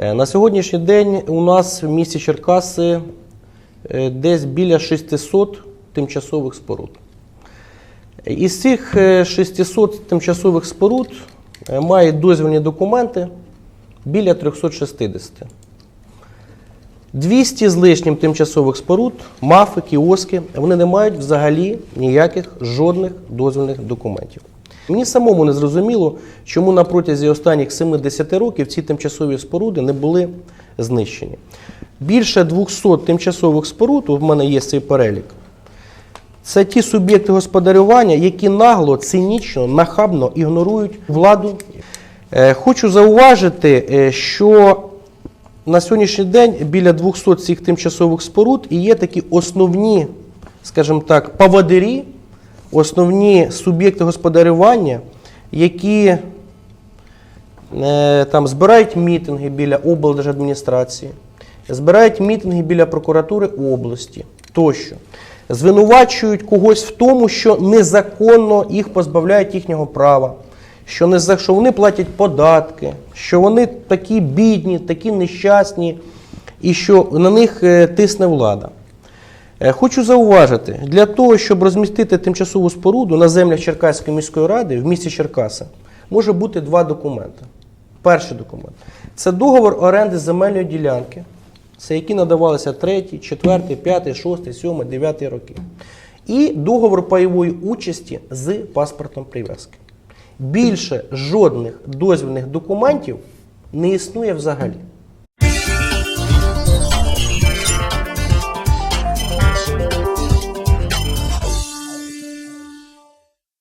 Е, на сьогоднішній день у нас в місті Черкаси е, десь біля 600 тимчасових споруд. Із цих е, 600 тимчасових споруд має дозвільні документи біля 360. 200 з лишнім тимчасових споруд, мафи, кіоски, вони не мають взагалі ніяких жодних дозвільних документів. Мені самому не зрозуміло, чому на протязі останніх 70 років ці тимчасові споруди не були знищені. Більше 200 тимчасових споруд, у мене є цей перелік, це ті суб'єкти господарювання, які нагло, цинічно, нахабно ігнорують владу. Е, Хочу зауважити, е, що на сьогоднішній день біля 200 цих тимчасових споруд і є такі основні, скажімо так, поводирі, основні суб'єкти господарювання, які е, там збирають мітинги біля облдержадміністрації, збирають мітинги біля прокуратури області тощо. Звинувачують когось в тому, що незаконно їх позбавляють їхнього права, що, не, за- що вони платять податки, що вони такі бідні, такі нещасні, і що на них е, тисне влада. Е, Хочу зауважити, для того, щоб розмістити тимчасову споруду на землях Черкаської міської ради в місті Черкаси, може бути два документи. Перший документ це договор оренди земельної ділянки, це які надавалися 3, 4, 5, 6, 7, 9 роки. І договор пайової участі з паспортом прив'язки. Більше жодних дозвільних документів не існує взагалі.